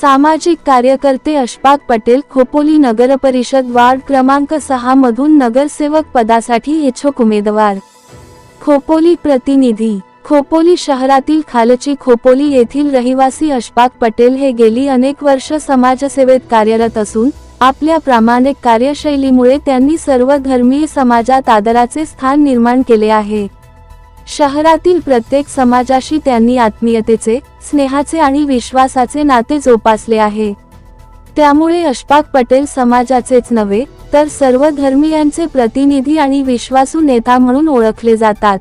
सामाजिक कार्यकर्ते अशफाक पटेल खोपोली नगरपरिषद वार्ड क्रमांक सहा मधून नगरसेवक पदासाठी इच्छुक उमेदवार. खोपोली प्रतिनिधी. खोपोली शहरातील खालची खोपोली येथील रहिवासी अशफाक पटेल हे गेली अनेक वर्ष समाजसेवेत कार्यरत असून आपल्या प्रामाणिक कार्यशैलीमुळे त्यांनी सर्व धर्मीय समाजात आदराचे स्थान निर्माण केले आहे. शहरातील प्रत्येक समाजाशी त्यांनी आत्मीयतेचे स्नेहाचे आणि विश्वासाचे नाते जोपासले आहे. त्यामुळे अशफाक पटेल समाजाचेच नव्हे तर सर्व धर्मियांचे प्रतिनिधी आणि विश्वासू नेता म्हणून ओळखले जातात.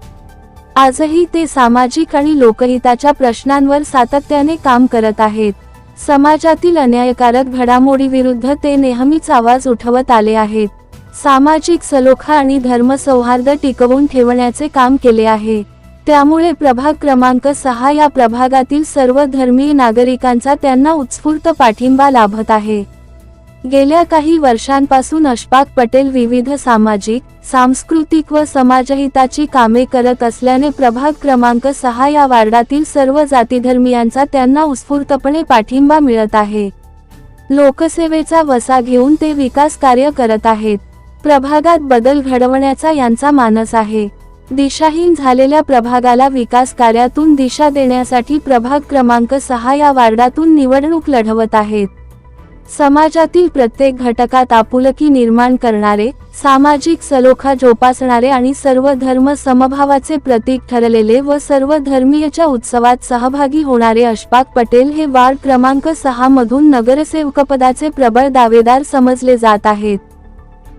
आजही ते सामाजिक आणि लोकहिताच्या प्रश्नांवर सातत्याने काम करत आहेत. समाजातील अन्यायकारक घडामोडीविरुद्ध ते नेहमीच आवाज उठवत आले आहेत. सामाजिक सलोखा आणि धर्मसौहार्द टिकवून ठेवण्याचे काम केले आहे. त्यामुळे प्रभाग क्रमांक सहा या प्रभागातील सर्व धर्मीय नागरिकांचा त्यांना उत्स्फूर्त पाठिंबा लाभत आहे. गेल्या काही वर्षांपासून अशफाक पटेल विविध सामाजिक सांस्कृतिक व समाजहिताची कामे करत असल्याने प्रभाग क्रमांक सहा या वार्डातील सर्व जातीधर्मियांचा त्यांना उत्स्फूर्तपणे पाठिंबा मिळत आहे. लोकसेवेचा वसा घेऊन ते विकास कार्य करत आहेत. प्रभागात बदल घडवण्याचा यांचा मानस आहे. दिशाहीन झालेल्या प्रभागाला विकास कार्यातून दिशा देण्यासाठी प्रभाग क्रमांक सहा या वार्डातून निवडणूक लढवत आहेत. समाजातील प्रत्येक घटकात आपुलकी निर्माण करणारे सामाजिक सलोखा जोपासणारे आणि सर्व धर्म समभावाचे प्रतीक ठरलेले व सर्व धर्मीयच्या उत्सवात सहभागी होणारे अशफाक पटेल हे वार्ड क्रमांक सहा मधून नगरसेवकपदाचे प्रबळ दावेदार समजले जात आहेत.